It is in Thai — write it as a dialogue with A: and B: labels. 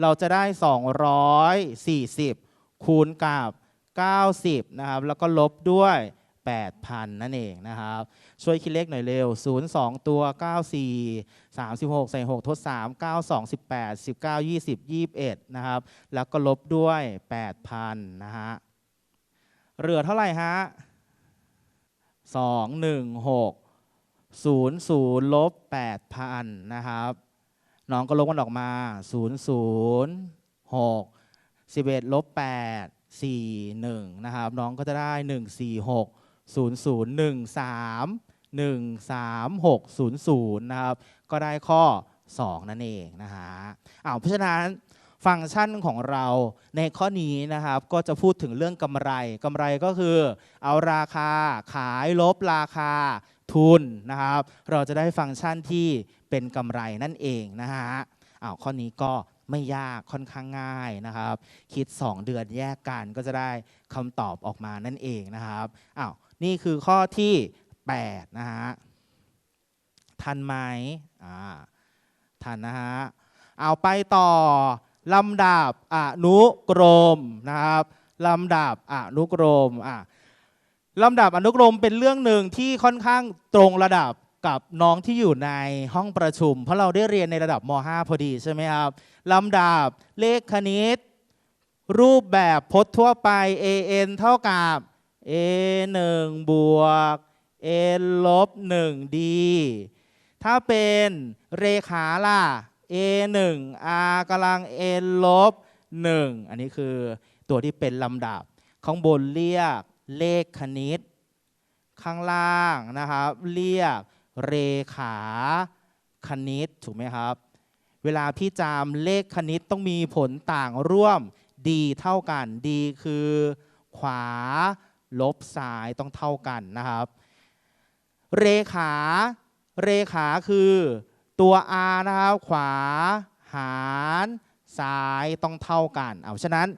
A: เราจะได้ 240 คูณกับ 90 นะครับ แล้วก็ลบด้วย 8,000 นั่นเองนะครับ ช่วยคิดเลขหน่อยเร็ว 0 2 ตัว 94 36 ใส่ 6 ทด 3 9 2 18 19 20 21 นะครับ แล้วก็ลบด้วย 8,000 นะฮะ เหลือเท่าไหร่ฮะ 2 1 6 0 0ลบ8,000 นะครับ น้องก็ลบกันออกมา0 0 6 11ลบ8 4 1นะครับน้องก็จะได้ 1 4 6 0 0 1 3 1 3 6 0 0นะครับก็ได้ข้อ 2 นั่นเองนะฮะอ้าวเพราะฉะนั้นฟังก์ชันของเราในข้อนี้นะครับก็จะพูดถึงเรื่องกำไรกำไรก็คือ เอาราคาขายลบราคา ทุนนะครับ เราจะได้ฟังก์ชันที่เป็นกำไรนั่นเองนะฮะอ้าวข้อนี้ก็ไม่ยากค่อนข้างง่ายนะครับ คิด 2 เดือนแยกกันก็จะได้คำตอบออกมานั่นเองนะครับอ้าวนี่คือข้อที่8นะฮะทันไหมอ่าทันนะฮะเอาไปต่อลำดับอนุกรมนะครับลำดับอนุกรมอะ ลำดับอนุกรมเป็นเรื่องหนึ่งที่ค่อนข้างตรงระดับกับน้องที่อยู่ในห้องประชุม เพราะเราได้เรียนในระดับม .5 พอดีใช่ไหมครับลำดับเลขคณิต รูปแบบพจน์ทั่วไป an เท่ากับ a 1บวก n ลบ 1 d ถ้าเป็นเรขาล่ะ a 1 r กำลัง n ลบ 1 อันนี้คือตัวที่เป็นลำดับ ข้างบนเรียก เลขคณิต ข้างล่างนะครับ เรียกเรขาคณิตถูกไหมครับ เวลาพี่จามเลขคณิตต้องมีผลต่างร่วม d เท่ากัน d คือ ขวา ลบซ้ายต้องเท่ากันนะครับ เรขาเรขาคือตัว r นะครับ ขวา หาร ซ้ายต้องเท่ากัน เอาฉะนั้น